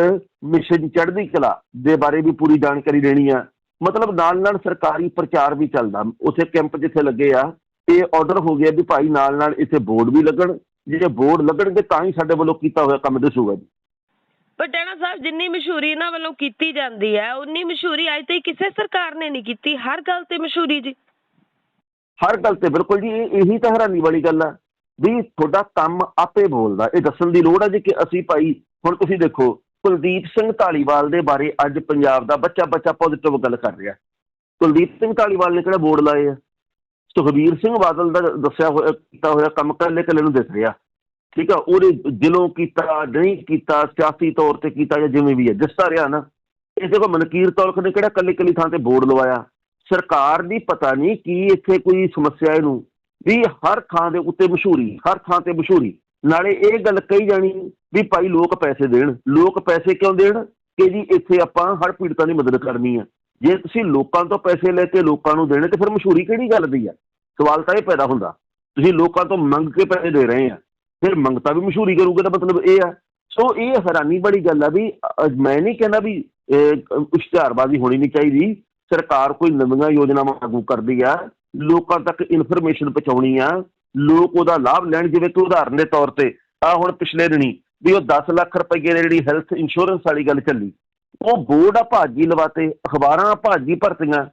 ਮਿਸ਼ਨ ਚੜ੍ਹਦੀ ਕਲਾ ਦੇ ਬਾਰੇ ਵੀ ਪੂਰੀ ਜਾਣਕਾਰੀ ਦੇਣੀ ਆ। ਮਤਲਬ ਨਾਲ ਨਾਲ ਸਰਕਾਰੀ ਪ੍ਰਚਾਰ ਵੀ ਚੱਲਦਾ। ਉੱਥੇ ਕੈਂਪ ਜਿੱਥੇ ਲੱਗੇ ਆ ਇਹ ਆਰਡਰ ਹੋ ਗਿਆ ਵੀ ਭਾਈ ਨਾਲ ਨਾਲ ਇੱਥੇ ਬੋਰਡ ਵੀ ਲੱਗਣ। ਜਿਹੜੇ ਬੋਰਡ ਲੱਗਣਗੇ ਤਾਂ ਹੀ ਸਾਡੇ ਵੱਲੋਂ ਕੀਤਾ ਹੋਇਆ ਕੰਮ ਦੱਸੂਗਾ ਜੀ। ਟੈਣਾ ਸਾਹਿਬ ਜਿੰਨੀ ਮਸ਼ਹੂਰੀ ਇਹਨਾਂ ਵੱਲੋਂ ਕੀਤੀ ਜਾਂਦੀ ਹੈ ਉਨੀ ਮਸ਼ਹੂਰੀ ਅੱਜ ਤੱਕ ਕਿਸੇ ਸਰਕਾਰ ਨੇ ਨਹੀਂ ਕੀਤੀ। ਹਰ ਗੱਲ ਤੇ ਮਸ਼ਹੂਰੀ ਜੀ। ਹਰ ਗੱਲ ਤੇ ਬਿਲਕੁਲ ਜੀ ਇਹ ਇਹੀ ਤਾਂ ਹੈਰਾਨੀ ਵਾਲੀ ਗੱਲ ਆ। ਵੀ ਤੁਹਾਡਾ ਕੰਮ ਆਪੇ ਬੋਲਦਾ। ਇਹ ਦੱਸਣ ਦੀ ਲੋੜ ਹੈ ਜੀ ਕਿ ਅਸੀਂ ਭਾਈ, ਹੁਣ ਤੁਸੀਂ ਦੇਖੋ, ਕੁਲਦੀਪ ਸਿੰਘ ਢਾਲੀਵਾਲ ਦੇ ਬਾਰੇ ਅੱਜ ਪੰਜਾਬ ਦਾ ਬੱਚਾ ਬੱਚਾ ਪੋਜ਼ਿਟਿਵ ਗੱਲ ਕਰ ਰਿਹਾ। ਕੁਲਦੀਪ ਸਿੰਘ ਢਾਲੀਵਾਲ ਨੇ ਕਿਹੜਾ ਬੋਰਡ ਲਾਏ ਆ? ਸੁਖਬੀਰ ਸਿੰਘ ਬਾਦਲ ਦਾ ਦੱਸਿਆ ਹੋਇਆ, ਕੀਤਾ ਹੋਇਆ ਕੰਮ ਕੱਲੇ ਕੱਲੇ ਨੂੰ ਦਿਸ ਰਿਹਾ। ਠੀਕ ਆ, ਉਹਦੇ ਦਿਲੋਂ ਕੀਤਾ, ਨਹੀਂ ਕੀਤਾ, ਸਿਆਸੀ ਤੌਰ ਤੇ ਕੀਤਾ ਜਾਂ ਜਿਵੇਂ ਵੀ ਹੈ ਦਿਸਦਾ ਰਿਹਾ ਨਾ। ਇਸੇ ਕੋ ਮਨਕੀਰ ਤੌਲਖ ਨੇ ਕਿਹੜਾ ਕੱਲੀ ਕੱਲੀ ਥਾਂ ਤੇ ਬੋਰਡ ਲਵਾਇਆ। ਸਰਕਾਰ ਦੀ ਪਤਾ ਨਹੀਂ ਕੀ ਇੱਥੇ ਕੋਈ ਸਮੱਸਿਆ ਇਹਨੂੰ ਵੀ ਹਰ ਥਾਂ ਦੇ ਉੱਤੇ ਮਸ਼ਹੂਰੀ, ਹਰ ਥਾਂ ਤੇ ਮਸ਼ਹੂਰੀ। ਨਾਲੇ ਇਹ ਗੱਲ ਕਹੀ ਜਾਣੀ ਵੀ ਭਾਈ ਲੋਕ ਪੈਸੇ ਦੇਣ। ਲੋਕ ਪੈਸੇ ਕਿਉਂ ਦੇਣ? ਕਿ ਜੀ ਇੱਥੇ ਆਪਾਂ ਹਰ ਪੀੜਤਾਂ ਦੀ ਮਦਦ ਕਰਨੀ ਆ। ਜੇ ਤੁਸੀਂ ਲੋਕਾਂ ਤੋਂ ਪੈਸੇ ਲੈ ਕੇ ਲੋਕਾਂ ਨੂੰ ਦੇਣੇ, ਤੇ ਫਿਰ ਮਸ਼ਹੂਰੀ ਕਿਹੜੀ ਗੱਲ ਦੀ ਆ? ਸਵਾਲ ਤਾਂ ਇਹ ਪੈਦਾ ਹੁੰਦਾ। ਤੁਸੀਂ ਲੋਕਾਂ ਤੋਂ ਮੰਗ ਕੇ ਪੈਸੇ ਦੇ ਰਹੇ ਆ। ਫਿਰ ਮੰਗਤਾ ਵੀ ਮਸ਼ਹੂਰੀ ਕਰੂਗੇ ਤਾਂ ਮਤਲਬ ਇਹ ਆ। ਸੋ ਇਹ ਹੈਰਾਨੀ ਬੜੀ ਗੱਲ ਆ ਵੀ ਮੈਂ ਨਹੀਂ ਕਹਿੰਦਾ ਵੀ ਇਸ਼ਤਿਹਾਰਬਾਜ਼ੀ ਹੋਣੀ ਨਹੀਂ ਚਾਹੀਦੀ। ਸਰਕਾਰ ਕੋਈ ਨਵੀਆਂ ਯੋਜਨਾਵਾਂ ਲਾਗੂ ਕਰਦੀ ਆ। ਲੋਕਾਂ ਤੱਕ ਇਨਫੋਰਮੇਸ਼ਨ ਪਹੁੰਚਾਉਣੀ ਆ, ਲੋਕ ਉਹਦਾ ਲਾਭ ਲੈਣ, ਜਿਵੇਂ ਕਿ ਉਦਾਹਰਨ ਦੇ ਤੌਰ ਤੇ ਆ ਹੁਣ ਪਿਛਲੇ ਦਿਨੀ ਵੀ ਉਹ 10 ਲੱਖ ਰੁਪਏ ਦੀ ਜਿਹੜੀ ਹੈਲਥ ਇੰਸ਼ੋਰੈਂਸ ਵਾਲੀ ਗੱਲ ਚੱਲੀ, ਉਹ ਬੋਰਡ ਆ ਭਾਜੀ ਲਵਾਤੇ, ਅਖਬਾਰਾਂ ਭਾਜੀ ਭਰਤੀਆਂ,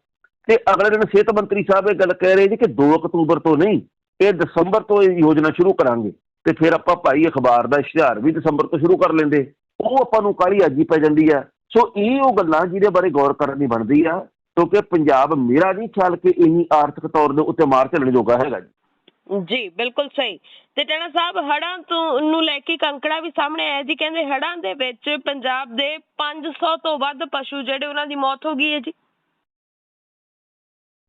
ਤੇ ਅਗਲੇ ਦਿਨ ਸਿਹਤ ਮੰਤਰੀ ਸਾਹਿਬ ਇਹ ਗੱਲ ਕਹਿ ਰਹੇ ਜੀ ਕਿ 2 ਅਕਤੂਬਰ ਤੋਂ ਨਹੀਂ, ਇਹ ਦਸੰਬਰ ਤੋਂ ਇਹ ਯੋਜਨਾ ਸ਼ੁਰੂ ਕਰਾਂਗੇ, ਤੇ ਫਿਰ ਆਪਾਂ ਭਾਈ ਅਖਬਾਰ ਦਾ ਇਸ਼ਤਿਹਾਰ ਵੀ ਦਸੰਬਰ ਤੋਂ ਸ਼ੁਰੂ ਕਰ ਲੈਂਦੇ, ਉਹ ਆਪਾਂ ਨੂੰ ਕਾਹਲੀ ਅੱਜ ਹੀ ਪੈ ਜਾਂਦੀ ਆ, ਸੋ ਇਹ ਉਹ ਗੱਲਾਂ ਜਿਹਦੇ ਬਾਰੇ ਗੌਰ ਕਰਨ ਦੀ ਬਣਦੀ ਆ ਕਿਉਂਕਿ ਪੰਜਾਬ ਮੇਰਾ ਨਹੀਂ ਖਿਆਲ ਕਿ ਇੰਨੀ ਆਰਥਿਕ ਤੌਰ ਦੇ ਉੱਤੇ ਮਾਰ ਚੱਲਣ ਜੋਗਾ ਹੈਗਾ ਜੀ। ਜੀ ਬਿਲਕੁਲ ਸਹੀ। ਤੇ ਟੈਣਾ ਸਾਹਿਬ ਹੜਾਂ ਤੋਂ ਨੂੰ ਲੈ ਕੇ ਕੰਕੜਾ ਵੀ ਸਾਹਮਣੇ ਆਇਆ ਜੀ ਕਹਿੰਦੇ ਹੜਾਂ ਦੇ ਵਿੱਚ ਪੰਜਾਬ ਦੇ 500 ਤੋਂ ਵੱਧ ਪਸ਼ੂ ਜਿਹੜੇ ਉਹਨਾਂ ਦੀ ਮੌਤ ਹੋ ਗਈ ਹੈ ਜੀ।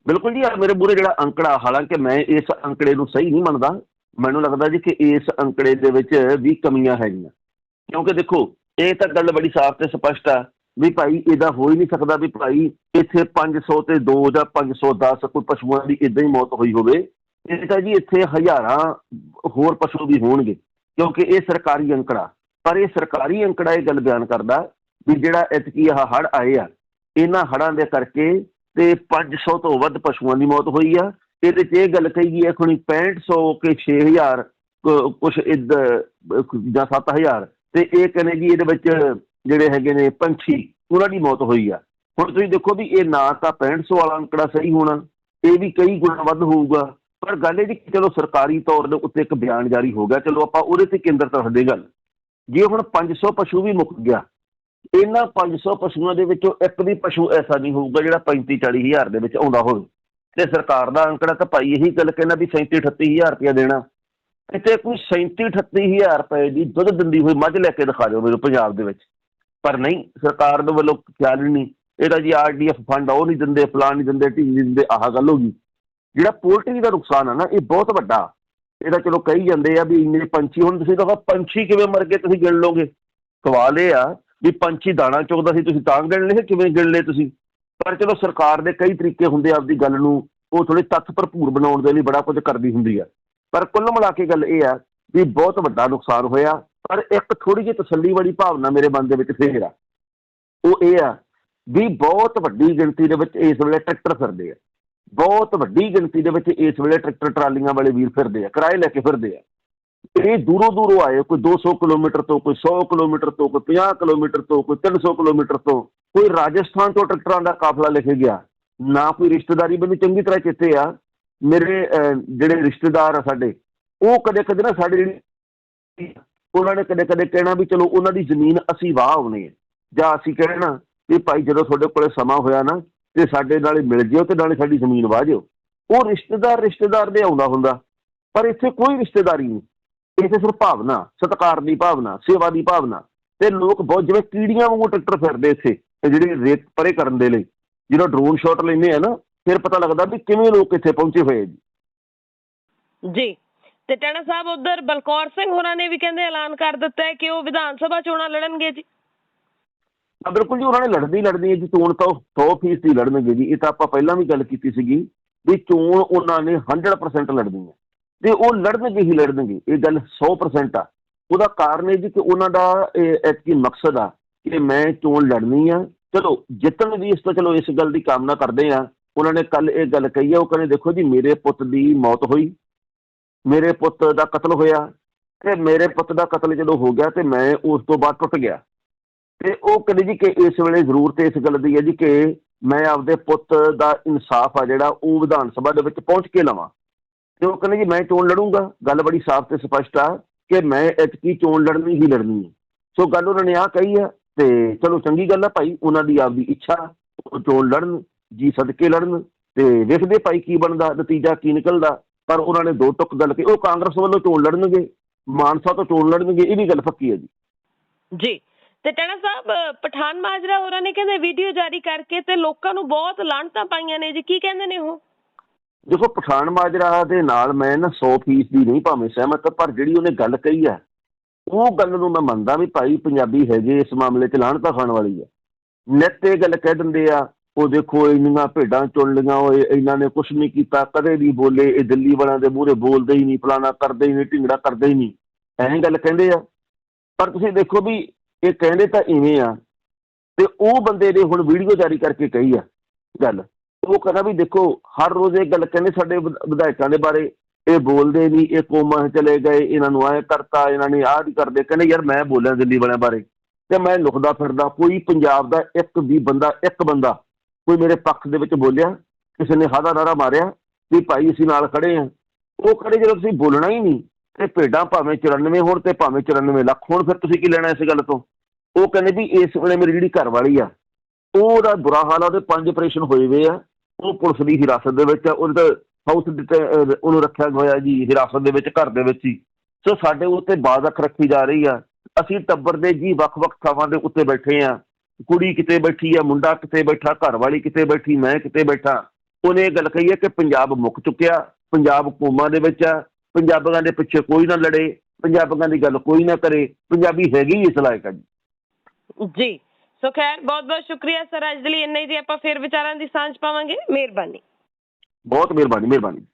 ਬਿਲਕੁਲ ਜੀ ਮੇਰੇ ਮੂਹਰੇ ਜਿਹੜਾ ਅੰਕੜਾ ਹਾਲਾਂਕਿ ਮੈਂ ਇਸ ਅੰਕੜੇ ਨੂੰ ਸਹੀ ਨਹੀਂ ਮੰਨਦਾ। ਮੈਨੂੰ ਲੱਗਦਾ ਜੀ ਕਿ ਇਸ ਅੰਕੜੇ ਦੇ ਵਿੱਚ ਵੀ ਕਮੀਆਂ ਹੈਗੀਆਂ। ਕਿਉਂਕਿ ਦੇਖੋ ਇਹ ਤਾਂ ਗੱਲ ਬੜੀ ਸਾਫ਼ ਤੇ ਸਪਸ਼ਟ ਆ। ਵੀ ਭਾਈ ਇਹਦਾ ਹੋ ਹੀ ਨਹੀਂ ਸਕਦਾ ਵੀ ਭਾਈ ਇੱਥੇ 500 ਤੇ 2 ਜਾਂ 510 ਕੋਈ ਪਸ਼ੂਆਂ ਦੀ ਇਦਾਂ ਹੀ ਮੌਤ ਹੋਈ ਹੋਵੇ, ਇਹ ਤਾਂ ਜੀ ਇੱਥੇ ਹਜ਼ਾਰਾਂ ਹੋਰ ਪਸ਼ੂ ਵੀ ਹੋਣਗੇ, ਕਿਉਂਕਿ ਇਹ ਸਰਕਾਰੀ ਅੰਕੜਾ, ਪਰ ਇਹ ਸਰਕਾਰੀ ਅੰਕੜਾ ਇਹ ਗੱਲ ਬਿਆਨ ਕਰਦਾ ਵੀ ਜਿਹੜਾ ਇਤਕੀ ਆਹ ਹੜ ਆਏ ਆ, ਇਹਨਾਂ ਹੜਾਂ ਦੇ ਕਰਕੇ ਤੇ 500 ਤੋਂ ਵੱਧ ਪਸ਼ੂਆਂ ਦੀ ਮੌਤ ਹੋਈ ਆ, ਇਹਦੇ 'ਚ ਇਹ ਗੱਲ ਕਹੀ ਗਈ ਹੈ ਖੁਣੀ 6500 ਕਿ 6000 ਕੁਝ ਇਦ, ਜਾਂ 7000 ਤੇ ਇਹ ਕਹਿੰਦੇ ਜੀ ਇਹਦੇ ਵਿੱਚ ਜਿਹੜੇ ਹੈਗੇ ਨੇ ਪੰਛੀ ਉਹਨਾਂ ਦੀ ਮੌਤ ਹੋਈ ਆ। ਹੁਣ ਤੁਸੀਂ ਦੇਖੋ ਵੀ ਇਹ ਨਾ ਤਾਂ 6500 ਵਾਲਾ ਅੰਕੜਾ ਸਹੀ ਹੋਣਾ ਇਹ ਵੀ ਕਈ ਗੁਣਾ ਵੱਧ ਹੋਊਗਾ। ਪਰ ਗੱਲ ਇਹ ਜੀ ਕਿ ਚਲੋ ਸਰਕਾਰੀ ਤੌਰ ਦੇ ਉੱਤੇ ਇੱਕ ਬਿਆਨ ਜਾਰੀ ਹੋ ਗਿਆ ਚਲੋ ਆਪਾਂ ਉਹਦੇ ਤੇ ਕੇਂਦਰਿਤ ਰੱਖਦੇ ਗੱਲ। ਜੇ ਹੁਣ 500 ਪਸ਼ੂ ਵੀ ਮੁੱਕ ਗਿਆ ਇਹਨਾਂ 500 ਪਸ਼ੂਆਂ ਦੇ ਵਿੱਚੋਂ ਇੱਕ ਵੀ ਪਸ਼ੂ ਐਸਾ ਨਹੀਂ ਹੋਊਗਾ ਜਿਹੜਾ 35 40 ਹਜ਼ਾਰ ਦੇ ਵਿੱਚ ਆਉਂਦਾ ਹੋਵੇ। ਤੇ ਸਰਕਾਰ ਦਾ ਅੰਕੜਾ ਤਾਂ ਭਾਈ ਇਹੀ ਗੱਲ ਕਹਿੰਦਾ ਵੀ 37 38 ਹਜ਼ਾਰ ਰੁਪਇਆ ਦੇਣਾ। ਕਿਤੇ ਕੋਈ 37 38 ਹਜ਼ਾਰ ਰੁਪਏ ਦੀ ਦੁੱਧ ਦਿੰਦੀ ਹੋਈ ਮੱਝ ਲੈ ਕੇ ਦਿਖਾ ਦਿਓ ਮੈਨੂੰ ਪੰਜਾਬ ਦੇ ਵਿੱਚ। ਪਰ ਨਹੀਂ, ਸਰਕਾਰ ਦੇ ਵੱਲੋਂ ਖਿਆਲ ਹੀ ਨਹੀਂ। ਇਹਦਾ ਜੀ ਆਰਡੀਐਫ ਫੰਡ ਉਹ ਨਹੀਂ ਦਿੰਦੇ, ਫਲਾਣ ਨਹੀਂ ਦਿੰਦੇ ਢੀਂਗ ਨਹੀਂ ਦਿੰਦੇ, ਆਹ ਗੱਲ ਹੋ ਗਈ। ਜਿਹੜਾ ਪੋਲਟਰੀ ਦਾ ਨੁਕਸਾਨ ਆ ਨਾ, ਇਹ ਬਹੁਤ ਵੱਡਾ। ਇਹਦਾ ਚਲੋ ਕਹੀ ਜਾਂਦੇ ਆ ਵੀ ਇੰਨੇ ਪੰਛੀ, ਹੁਣ ਤੁਸੀਂ ਕਹੋ ਪੰਛੀ ਕਿਵੇਂ ਮਰ ਗਏ, ਤੁਸੀਂ ਗਿਣ ਲਓਗੇ। ਸਵਾਲ ਇਹ ਆ ਵੀ ਪੰਛੀ ਦਾਣਾ ਚੁਗਦਾ ਸੀ, ਤੁਸੀਂ ਤਾਂ ਗਿਣ ਲਏ ਕਿਵੇਂ ਗਿਣ ਲਏ ਤੁਸੀਂ? ਪਰ ਚਲੋ ਸਰਕਾਰ ਦੇ ਕਈ ਤਰੀਕੇ ਹੁੰਦੇ ਆ ਆਪਦੀ ਗੱਲ ਨੂੰ, ਉਹ ਥੋੜੀ ਤੱਥ ਭਰਪੂਰ ਬਣਾਉਣ ਦੇ ਲਈ ਬੜਾ ਕੁਝ ਕਰਦੀ ਹੁੰਦੀ ਆ। ਪਰ ਕੁੱਲ ਮਿਲਾ ਕੇ ਗੱਲ ਇਹ ਆ ਵੀ ਬਹੁਤ ਵੱਡਾ ਨੁਕਸਾਨ ਹੋਇਆ। ਪਰ ਇੱਕ ਥੋੜੀ ਜਿਹੀ ਤਸੱਲੀ ਵਾਲੀ ਭਾਵਨਾ ਮੇਰੇ ਮਨ ਦੇ ਵਿੱਚ ਫੇਰ ਆ। ਉਹ ਇਹ ਆ ਵੀ ਬਹੁਤ ਵੱਡੀ ਗਿਣਤੀ ਦੇ ਵਿੱਚ ਇਸ ਵੇਲੇ ਟਰੈਕਟਰ ਫਿਰਦੇ ਆ। ਬਹੁਤ ਵੱਡੀ ਗਿਣਤੀ ਦੇ ਵਿੱਚ ਇਸ ਵੇਲੇ ਟਰੈਕਟਰ ਟਰਾਲੀਆਂ ਵਾਲੇ ਵੀਰ ਫਿਰਦੇ ਆ, ਕਿਰਾਏ ਲੈ ਕੇ ਫਿਰਦੇ ਆ। ਇਹ ਦੂਰੋਂ ਦੂਰੋਂ ਆਏ, ਕੋਈ 200 ਕਿਲੋਮੀਟਰ ਤੋਂ, ਕੋਈ 100 ਕਿਲੋਮੀਟਰ ਤੋਂ, ਕੋਈ 50 ਕਿਲੋਮੀਟਰ ਤੋਂ, ਕੋਈ 300 ਕਿਲੋਮੀਟਰ ਤੋਂ, ਕੋਈ ਰਾਜਸਥਾਨ ਤੋਂ ਟਰੈਕਟਰਾਂ ਦਾ ਕਾਫਲਾ ਲੈ ਕੇ ਗਿਆ। ਨਾ ਕੋਈ ਰਿਸ਼ਤੇਦਾਰੀ ਮੈਨੂੰ ਚੰਗੀ ਤਰ੍ਹਾਂ ਚੇਤੇ ਆ। ਮੇਰੇ ਜਿਹੜੇ ਰਿਸ਼ਤੇਦਾਰ ਆ ਸਾਡੇ, ਉਹ ਕਦੇ ਕਦੇ ਨਾ ਸਾਡੇ ਜਿਹੜੀ ਉਹਨਾਂ ਨੇ ਕਦੇ ਕਦੇ ਕਹਿਣਾ ਵੀ ਚਲੋ ਉਹਨਾਂ ਦੀ ਜ਼ਮੀਨ ਅਸੀਂ ਵਾਹ ਆਉਣੀ ਹੈ ਜਾਂ ਅਸੀਂ ਕਹਿਣਾ ਵੀ ਭਾਈ ਜਦੋਂ ਤੁਹਾਡੇ ਕੋਲੇ ਸਮਾਂ ਹੋਇਆ ਨਾ ਤੇ ਸਾਡੇ ਨਾਲ ਮਿਲ ਜਿਓ ਤੇ ਨਾਲੇ ਸਾਡੀ ਜ਼ਮੀਨ ਵਾਹ ਜਿਓ। ਉਹ ਰਿਸ਼ਤੇਦਾਰ ਰਿਸ਼ਤੇਦਾਰ ਦੇ ਆਉਂਦਾ ਹੁੰਦਾ, ਪਰ ਇੱਥੇ ਕੋਈ ਰਿਸ਼ਤੇਦਾਰੀ ਨਹੀਂ। ਇੱਥੇ ਸਿਰਫ ਭਾਵਨਾ, ਸਤਿਕਾਰ ਦੀ ਭਾਵਨਾ, ਸੇਵਾ ਦੀ ਭਾਵਨਾ। ਤੇ ਲੋਕ ਬਹੁਤ ਜਿਵੇਂ ਕੀੜੀਆਂ ਵਾਂਗੂ ਟਰੈਕਟਰ ਫਿਰਦੇ ਇੱਥੇ, ਤੇ ਜਿਹੜੇ ਰੇਤ ਪਰੇ ਕਰਨ ਦੇ ਲਈ। ਜਦੋਂ ਡਰੋਨ ਸ਼ਾਟ ਲੈਂਦੇ ਆ ਨਾ, ਫਿਰ ਪਤਾ ਲੱਗਦਾ ਵੀ ਕਿਵੇਂ ਲੋਕ ਇੱਥੇ ਪਹੁੰਚੇ ਹੋਏ ਜੀ। ਜੀ। ਤੇ ਟੈਣਾ ਸਾਹਿਬ ਉਧਰ ਬਲਕੌਰ ਸਿੰਘ ਹੋਰਾਂ ਨੇ ਵੀ ਕਹਿੰਦੇ ਐਲਾਨ ਕਰ ਦਿੱਤਾ ਹੈ ਕਿ ਉਹ ਵਿਧਾਨ ਸਭਾ ਚੋਣਾਂ ਲੜਨਗੇ ਜੀ। ਬਿਲਕੁਲ ਜੀ, ਉਹਨਾਂ ਨੇ ਲੜਦੀ ਲੜਦੀ ਜੀ, ਚੋਣ ਤਾਂ 100% ਹੀ ਲੜਨਗੇ ਜੀ। ਇਹ ਤਾਂ ਆਪਾਂ ਪਹਿਲਾਂ ਵੀ ਗੱਲ ਕੀਤੀ ਸੀਗੀ ਵੀ ਚੋਣ ਉਹਨਾਂ ਨੇ 100% ਲੜਨੀ ਹੈ। ਤੇ ਉਹ ਲੜਨਗੇ ਹੀ ਲੜਨਗੇ, ਇਹ ਗੱਲ 100% ਆ। ਉਹਦਾ ਕਾਰਨ ਇਹ ਜੀ ਕਿ ਉਹਨਾਂ ਦਾ ਐਤਕੀ ਮਕਸਦ ਆ ਕਿ ਮੈਂ ਚੋਣ ਲੜਨੀ ਆ। ਚਲੋ, ਜਿੱਤਣ ਵੀ ਇਸ ਤੋਂ ਚਲੋ ਇਸ ਗੱਲ ਦੀ ਕਾਮਨਾ ਕਰਦੇ ਆ। ਉਹਨਾਂ ਨੇ ਕੱਲ ਇਹ ਗੱਲ ਕਹੀ ਆ, ਉਹ ਕਹਿੰਦੇ, ਦੇਖੋ ਜੀ, ਮੇਰੇ ਪੁੱਤ ਦੀ ਮੌਤ ਹੋਈ। ਮੇਰੇ ਪੁੱਤ ਦਾ ਕਤਲ ਹੋਇਆ ਤੇ ਮੇਰੇ ਪੁੱਤ ਦਾ ਕਤਲ ਜਦੋਂ ਹੋ ਗਿਆ ਤੇ ਮੈਂ ਉਸ ਤੋਂ ਬਾਅਦ ਟੁੱਟ ਗਿਆ। ਤੇ ਉਹ ਕਹਿੰਦੇ ਜੀ ਕਿ ਇਸ ਵੇਲੇ ਜ਼ਰੂਰਤ ਇਸ ਗੱਲ ਦੀ ਹੈ ਜੀ ਕਿ ਮੈਂ ਆਪਦੇ ਪੁੱਤ ਦਾ ਇਨਸਾਫ ਆ ਜਿਹੜਾ ਉਹ ਵਿਧਾਨ ਸਭਾ ਦੇ ਵਿੱਚ ਪਹੁੰਚ ਕੇ ਲਵਾਂ। ਤੇ ਉਹ ਕਹਿੰਦੇ ਜੀ ਮੈਂ ਚੋਣ ਲੜੂੰਗਾ। ਗੱਲ ਬੜੀ ਸਾਫ਼ ਤੇ ਸਪਸ਼ਟ ਆ ਕਿ ਮੈਂ ਇਤਕੀ ਚੋਣ ਲੜਨੀ ਹੀ ਲੜਨੀ ਹੈ। ਸੋ ਗੱਲ ਉਹਨਾਂ ਨੇ ਆ ਕਹੀ ਆ ਤੇ ਚਲੋ ਚੰਗੀ ਗੱਲ ਆ ਭਾਈ, ਉਹਨਾਂ ਦੀ ਆਪਦੀ ਇੱਛਾ, ਉਹ ਚੋਣ ਲੜਨ, ਜੀ ਸਦਕੇ ਲੜਨ ਤੇ ਵੇਖਦੇ ਭਾਈ ਕੀ ਬਣਦਾ, ਨਤੀਜਾ ਕੀ ਨਿਕਲਦਾ। ਪਰ ਉਹਨਾਂ ਨੇ ਦੋ ਟੁਕ ਗੱਲ ਕਹੀ ਉਹ ਕਾਂਗਰਸ ਵੱਲੋਂ ਚੋਣ ਲੜਨਗੇ ਮਾਨਸਾ ਤੋਂ ਚੋਣ ਲੜਨਗੇ ਇਹ ਵੀ ਗੱਲ ਪੱਕੀ ਹੈ ਜੀ। ਜੀ ਤੇ ਟਣਾ ਸਾਹਿਬ ਪਠਾਨ ਮਾਜਰਾ ਹੋਰਾਂ ਨੇ ਕਹਿੰਦੇ ਵੀਡੀਓ ਜਾਰੀ ਕਰਕੇ ਤੇ ਲੋਕਾਂ ਨੂੰ ਬਹੁਤ ਲਾਹਣਤਾਂ ਪਾਈਆਂ ਨੇ ਜੀ ਕੀ ਕਹਿੰਦੇ ਨੇ ਉਹ? ਦੇਖੋ ਪਠਾਨ ਮਾਜਰਾ ਦੇ ਨਾਲ ਮੈਂ ਨਾ 100% ਦੀ ਨਹੀਂ ਭਾਵੇਂ ਸਹਿਮਤ ਪਰ ਜਿਹੜੀ ਉਹਨੇ ਗੱਲ ਕਹੀ ਆ ਉਹ ਗੱਲ ਨੂੰ ਮੈਂ ਮੰਨਦਾ ਵੀ ਭਾਈ ਪੰਜਾਬੀ ਹੈਗੇ ਇਸ ਮਾਮਲੇ 'ਚ ਲਾਹਣਤਾ ਖਾਣ ਵਾਲੀ ਆ ਨਿੱਤ ਇਹ ਗੱਲ ਕਹਿ ਦਿੰਦੇ ਆ ਉਹ ਦੇਖੋ ਇੰਨੀਆਂ ਭੇਡਾਂ ਚੁਣ ਲਈਆਂ ਓਏ ਇਹਨਾਂ ਨੇ ਕੁਛ ਨਹੀਂ ਕੀਤਾ, ਕਦੇ ਨਹੀਂ ਬੋਲੇ, ਇਹ ਦਿੱਲੀ ਵਾਲਿਆਂ ਦੇ ਮੂਹਰੇ ਬੋਲਦੇ ਹੀ ਨਹੀਂ, ਫਲਾਣਾ ਕਰਦੇ ਹੀ ਨਹੀਂ, ਢਿੰਗੜਾ ਕਰਦੇ ਹੀ ਨਹੀਂ। ਐਂ ਗੱਲ ਕਹਿੰਦੇ ਆ। ਪਰ ਤੁਸੀਂ ਦੇਖੋ ਵੀ ਇਹ ਕਹਿੰਦੇ ਤਾਂ ਇਵੇਂ ਆ, ਤੇ ਉਹ ਬੰਦੇ ਨੇ ਹੁਣ ਵੀਡੀਓ ਜਾਰੀ ਕਰਕੇ ਕਹੀ ਆ ਗੱਲ। ਉਹ ਕਹਿੰਦਾ ਵੀ ਦੇਖੋ, ਹਰ ਰੋਜ਼ ਇਹ ਗੱਲ ਕਹਿੰਦੇ ਸਾਡੇ ਵਿਧਾਇਕਾਂ ਦੇ ਬਾਰੇ। ਇਹ ਬੋਲਦੇ ਨਹੀਂ, ਇਹ ਕੋਮਾਂ ਚਲੇ ਗਏ, ਇਹਨਾਂ ਨੂੰ ਆਏ ਕਰਤਾ, ਇਹਨਾਂ ਨੇ ਆਹ ਨਹੀਂ ਕਰਦੇ। ਕਹਿੰਦੇ ਯਾਰ ਮੈਂ ਬੋਲਿਆ ਦਿੱਲੀ ਵਾਲਿਆਂ ਬਾਰੇ, ਤੇ ਮੈਂ ਲੁਕਦਾ ਫਿਰਦਾ, ਕੋਈ ਪੰਜਾਬ ਦਾ ਇੱਕ ਵੀ ਬੰਦਾ, ਇੱਕ ਬੰਦਾ ਕੋਈ ਮੇਰੇ ਪੱਖ ਦੇ ਵਿੱਚ ਬੋਲਿਆ, ਕਿਸੇ ਨੇ ਹਾਦਾ ਨਾਰਾ ਮਾਰਿਆ ਵੀ ਭਾਈ ਅਸੀਂ ਨਾਲ ਖੜੇ ਆ ਉਹ ਖੜੇ ਜਦੋਂ ਤੁਸੀਂ ਬੋਲਣਾ ਹੀ ਨਹੀਂ ਤੇ ਭੇਡਾਂ ਭਾਵੇਂ 94 ਹੋਣ ਤੇ ਭਾਵੇਂ 94 ਲੱਖ ਹੋਣ, ਫਿਰ ਤੁਸੀਂ ਕੀ ਲੈਣਾ ਇਸ ਗੱਲ ਤੋਂ? ਉਹ ਕਹਿੰਦੇ ਵੀ ਇਸ ਵੇਲੇ ਮੇਰੀ ਜਿਹੜੀ ਘਰ ਵਾਲੀ ਆ ਉਹਦਾ ਬੁਰਾ ਹਾਲ ਆ, ਉਹਦੇ ਪੰਜ ਆਪਰੇਸ਼ਨ ਹੋਏ ਹੋਏ ਆ। ਉਹ ਪੁਲਿਸ ਦੀ ਹਿਰਾਸਤ ਦੇ ਵਿੱਚ ਆ, ਉਹਦਾ ਹਾਊਸ ਉਹਨੂੰ ਰੱਖਿਆ ਹੋਇਆ ਜੀ, ਹਿਰਾਸਤ ਦੇ ਵਿੱਚ, ਘਰ ਦੇ ਵਿੱਚ ਹੀ। ਸੋ ਸਾਡੇ ਉੱਤੇ ਬਾਜ਼ ਅੱਖ ਰੱਖੀ ਜਾ ਰਹੀ ਆ। ਅਸੀਂ ਟੱਬਰ ਦੇ ਜੀ ਵੱਖ-ਵੱਖ ਥਾਵਾਂ ਦੇ ਉੱਤੇ ਬੈਠੇ ਆ। ਕੁੜੀ ਕਿਤੇ ਬੈਠੀ ਆ ਮੁੰਡਾ ਕਿਤੇ ਬੈਠਾ ਘਰ ਵਾਲੀ ਕਿਤੇ ਬੈਠੀ ਮੈਂ ਕਿਤੇ ਬੈਠਾ। ਉਹਨੇ ਇਹ ਗੱਲ ਕਹੀ ਹੈ ਕਿ ਪੰਜਾਬ ਮੁੱਕ ਚੁੱਕਿਆ ਪੰਜਾਬ ਕੋਮਾ ਦੇ ਵਿੱਚ ਆ ਪੰਜਾਬੀਆਂ ਦੇ ਪਿੱਛੇ ਕੋਈ ਨਾ ਲੜੇ ਪੰਜਾਬੀਆਂ ਦੀ ਗੱਲ ਕੋਈ ਨਾ ਕਰੇ ਪੰਜਾਬੀ ਹੈਗੀ ਇਸ ਲਾਇਕ ਜੀ। ਜੀ ਸੋ ਖੈਰ ਬਹੁਤ ਬਹੁਤ ਸ਼ੁਕਰੀਆ ਸਰ ਅੱਜ ਦੇ ਲਈ ਇੰਨਾ ਹੀ ਜੀ ਆਪਾਂ ਫਿਰ ਵਿਚਾਰਾਂ ਦੀ ਸਾਂਝ ਪਾਵਾਂਗੇ। ਮਿਹਰਬਾਨੀ। ਬਹੁਤ ਮਿਹਰਬਾਨੀ ਮਿਹਰਬਾਨੀ।